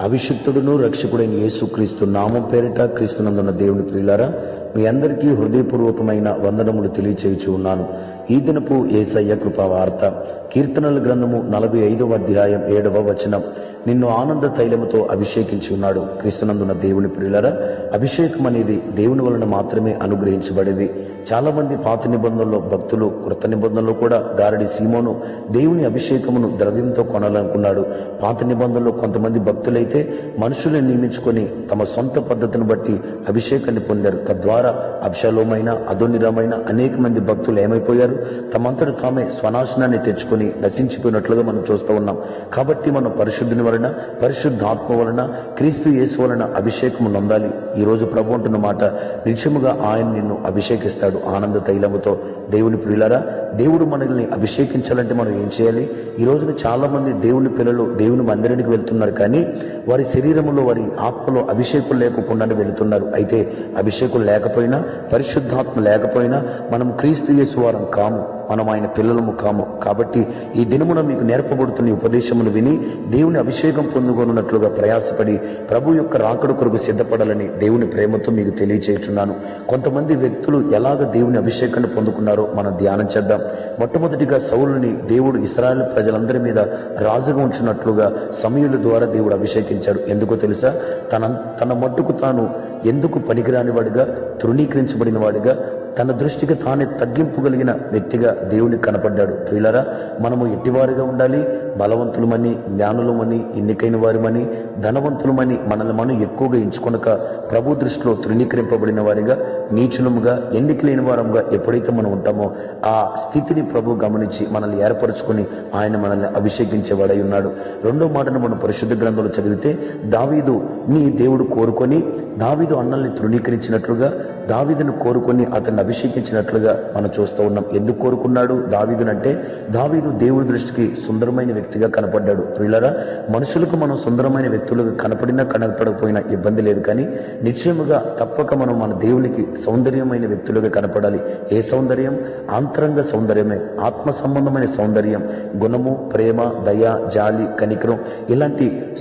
అభిషిక్తుడును రక్షకుడైన యేసుక్రీస్తు నామం పేరిట క్రీస్తునందున్న దేవుని ప్రియులారా మీ అందరికీ హృదయపూర్వకమైన వందనములు తెలియచేయచూ ఉన్నాను. ఈ దినపు ఏసయ్య కృపా వార్త కీర్తనల గ్రంథము నలభై ఐదవ అధ్యాయం ఏడవ వచనం. నిన్ను ఆనంద తైలముతో అభిషేకించి ఉన్నాడు. క్రీస్తునందున దేవుని ప్రియులరా అభిషేకం అనేది దేవుని వలన మాత్రమే అనుగ్రహించబడేది. చాలా మంది పాత నిబంధనలో భక్తులు కృత నిబంధనలో కూడా గారడి సీమోను దేవుని అభిషేకమును ద్రవ్యంతో కొనాలనుకున్నాడు. పాత నిబంధనలో కొంతమంది భక్తులైతే మనుషులను నియమించుకొని తమ సొంత పద్ధతిని బట్టి అభిషేకాన్ని పొందారు. తద్వారా ద్వారా అభిషలోమైన అధోనిరమైన అనేక మంది భక్తులు ఏమైపోయారు? తమంతట తామే స్వనాశనాన్ని తెచ్చుకొని నశించిపోయినట్లుగా మనం చూస్తూ ఉన్నాం. కాబట్టి మనం పరిశుద్ధుని వలన పరిశుద్ధాత్మ వలన క్రీస్తు యేసు వలన అభిషేకం నొందాలి. ఈరోజు ప్రభు అంటున్న మాట నిత్యముగా ఆయన నిన్ను అభిషేకిస్తాడు ఆనంద తైలముతో. దేవుని ప్రియులారా దేవుడు మనల్ని అభిషేకించాలంటే మనం ఏం చేయాలి? ఈ రోజున చాలామంది దేవుని పిల్లలు దేవుని మందిరానికి వెళ్తున్నారు కానీ వారి శరీరంలో వారి ఆత్మలో అభిషేకులు లేకుండానే వెళుతున్నారు. అయితే అభిషేకులు లేక లేకపోయినా పరిశుద్ధాత్మ లేకపోయినా మనం క్రీస్తు యేసు వారం కాము. మనం ఆయన పిల్లలము కాము. కాబట్టి ఈ దినమున మీకు నేర్పబడుతున్న ఉపదేశమును విని దేవుని అభిషేకం పొందుకొనున్నట్లుగా ప్రయాసపడి ప్రభు యొక్క రాకడు కొరకు సిద్ధపడాలని దేవుని ప్రేమతో మీకు తెలియచేయుచున్నాను. కొంతమంది వ్యక్తులు ఎలాగ దేవుని అభిషేకాన్ని పొందుకున్నారో మనం ధ్యానం చేద్దాం. మొట్టమొదటిగా సౌలుని దేవుడు ఇస్రాయల్ ప్రజలందరి మీద రాజుగా ఉంచినట్లుగా సమయుల ద్వారా దేవుడు అభిషేకించాడు. ఎందుకో తెలుసా? తన తన మట్టుకు తాను ఎందుకు పనికిరాని వాడిగా తృణీకరించబడిన వాడిగా తన దృష్టికి తానే తగ్గింపు కలిగిన వ్యక్తిగా దేవుని కనపడ్డాడు. ప్రియులరా మనము ఎట్టివారిగా ఉండాలి? బలవంతులమని జ్ఞానులమని ఎన్నికైన వారిమని ధనవంతులమని మనల్ని మనం ఎక్కువగా ఎంచుకొనక ప్రభు దృష్టిలో తృణీకరింపబడిన వారిగా నీచులముగా ఎన్నికలేని వారంగా ఎప్పుడైతే మనం ఉంటామో ఆ స్థితిని ప్రభు గమనించి మనల్ని ఏర్పరచుకొని ఆయన మనల్ని అభిషేకించేవాడై ఉన్నాడు. రెండో మాటను మనం పరిశుద్ధ గ్రంథంలో చదివితే దావీదు నీ దేవుడు కోరుకొని దావీదు అన్నల్ని తృణీకరించినట్లుగా దావీదును కోరుకొని అతన్ని అభిషేకించినట్లుగా మనం చూస్తూ ఉన్నాం. ఎందుకు కోరుకున్నాడు దావీదునంటే దావీదు దేవుడి దృష్టికి సుందరమైన వ్యక్తిగా కనపడ్డాడు. ప్రియులరా మనుషులకు మనం సుందరమైన వ్యక్తులుగా కనపడినా కనపడకపోయినా ఇబ్బంది లేదు. కానీ నిశ్చయముగా తప్పక మనం మన దేవునికి సౌందర్యమైన వ్యక్తులుగా కనపడాలి. ఏ సౌందర్యం? ఆంతరంగ సౌందర్యమే. ఆత్మ సంబంధమైన సౌందర్యం. గుణము ప్రేమ దయ జాలి కనికరం ఇలాంటి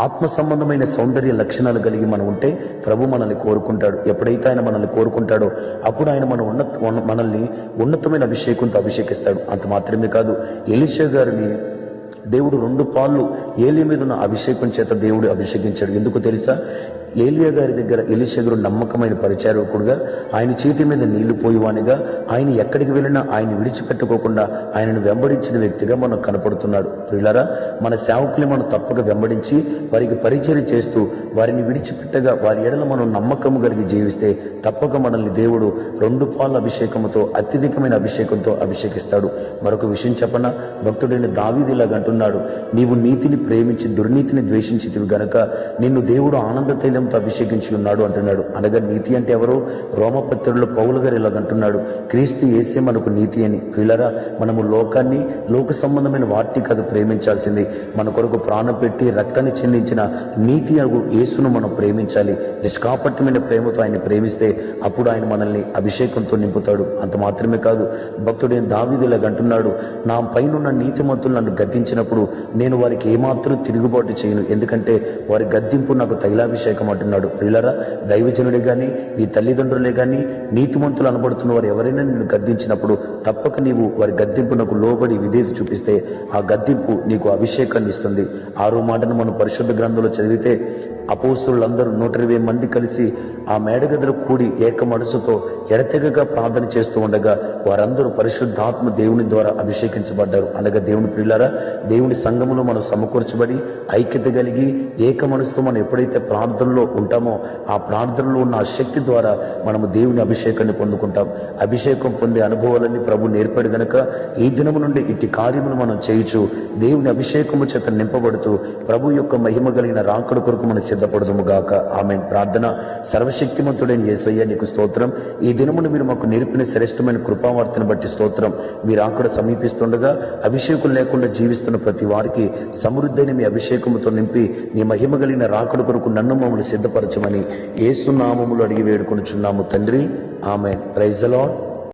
ఆత్మ సంబంధమైన సౌందర్య లక్షణాలు కలిగి మనం ఉంటే ప్రభు మనల్ని కోరుకుంటాడు. ఎప్పుడైతే ఆయన మనల్ని కోరుకుంటాడో అప్పుడు ఆయన మన ఉన్నత ఉన్న- మనల్ని ఉన్నతమైన అభిషేకంతో అభిషేకిస్తాడు. అంత మాత్రమే కాదు ఎలిషా గారిని దేవుడు రెండు పాళ్ళు ఏలి మీద ఉన్న అభిషేకం చేత దేవుడు అభిషేకించాడు. ఎందుకు తెలుసా? ఏలియా గారి దగ్గర ఎలిషగరు నమ్మకమైన పరిచారకుడుగా ఆయన చేతి మీద నీళ్ళు పోయేవానిగా ఆయన ఎక్కడికి వెళ్ళినా ఆయన విడిచిపెట్టుకోకుండా ఆయనను వెంబడించిన వ్యక్తిగా మనం కనపడుతున్నాడు. ప్రియులరా మన సేవకుల్ని మనం తప్పక వెంబడించి వారికి పరిచయం చేస్తూ వారిని విడిచిపెట్టగా వారి ఎడల మనం నమ్మకము కలిగి జీవిస్తే తప్పక మనల్ని దేవుడు రెండు పాల అభిషేకముతో అత్యధికమైన అభిషేకంతో అభిషేకిస్తాడు. మరొక విషయం చెప్పన? భక్తుడైన దావీదిలాగా అంటున్నాడు నీవు నీతిని ప్రేమించి దుర్నీతిని ద్వేషించితివి గనక నిన్ను దేవుడు ఆనంద తైలంతో అభిషేకించి ఉన్నాడు అంటున్నాడు. అనగా నీతి అంటే ఎవరు? రోమపత్రుల్లో పౌలు గారు ఇలాగంటున్నాడు క్రీస్తు ఏసే మనకు నీతి అని. పిల్లరా మనము లోకాన్ని లోక సంబంధమైన వాటిని కాదు ప్రేమించాల్సింది. మన కొరకు ప్రాణం పెట్టి రక్తాన్ని చెందించిన నీతి అగు యేసును మనం ప్రేమించాలి. నిష్కాపట్యమైన ప్రేమతో ఆయన ప్రేమిస్తే అప్పుడు ఆయన మనల్ని అభిషేకంతో నింపుతాడు. అంత మాత్రమే కాదు భక్తుడు దావిదిలా అంటున్నాడు. నా పైనున్న నీతిమంతులు నన్ను గద్దించినప్పుడు నేను వారికి ఏమాత్రం తిరుగుబాటు చేయను. ఎందుకంటే వారి గద్దింపు నాకు తైలాభిషేకం అంటున్నాడు. ప్రియులరా దైవజనుడే కానీ నీ తల్లిదండ్రులే కానీ నీతిమంతులు అనబడుతున్న వారు ఎవరైనా నిన్ను గద్దించినప్పుడు తప్పక నీవు వారి గద్దింపునకు లోబడి విధేత చూపిస్తే ఆ గద్దింపు నీకు అభిషేకాన్ని ఇస్తుంది. ఆరో మాటను మనం పరిశుద్ధ గ్రంథంలో చదివితే అపోస్తులందరూ నూట ఇరవై మంది కలిసి ఆ మేడగదిలో కూడి ఏక మనసుతో ఎడతెగగా ప్రార్థన చేస్తూ ఉండగా వారందరూ పరిశుద్ధాత్మ దేవుని ద్వారా అభిషేకించబడ్డారు. అనగా దేవుని పిల్లారా దేవుని సంఘములో మనం సమకూర్చబడి ఐక్యత కలిగి ఏక మనసుతో మనం ఎప్పుడైతే ప్రార్థనలో ఉంటామో ఆ ప్రార్థనలో ఉన్న ఆ శక్తి ద్వారా మనము దేవుని అభిషేకాన్ని పొందుకుంటాం. అభిషేకం పొందే అనుభవాలన్నీ ప్రభు నేర్పాడు గనక ఈ దినము నుండి ఇట్టి కార్యములు మనం చేయుచు దేవుని అభిషేకము చేత నింపబడుతూ ప్రభు యొక్క మహిమ కలిగిన రాకడ కొరకు మనం సిద్ధపడదుము గాక. ఆమె ప్రార్థన సర్వశక్తిమంతుడైన యేసయ్య నీకు స్తోత్రం. ఈ దినమును మీరు మాకు నేర్పిన శ్రేష్టమైన కృపావార్తను బట్టి స్తోత్రం. మీరు అక్కడ సమీపిస్తుండగా అభిషేకం లేకుండా జీవిస్తున్న ప్రతి వారికి సమృద్ధిని మీ అభిషేకముతో నింపి నీ మహిమ కలిగిన రాకడ కొరకు నన్ను మమ్మల్ని సిద్ధపరచమని ఏసునామములు అడిగి వేడుకొనుచున్నాము తండ్రి. ఆమె ప్రైజలాడ్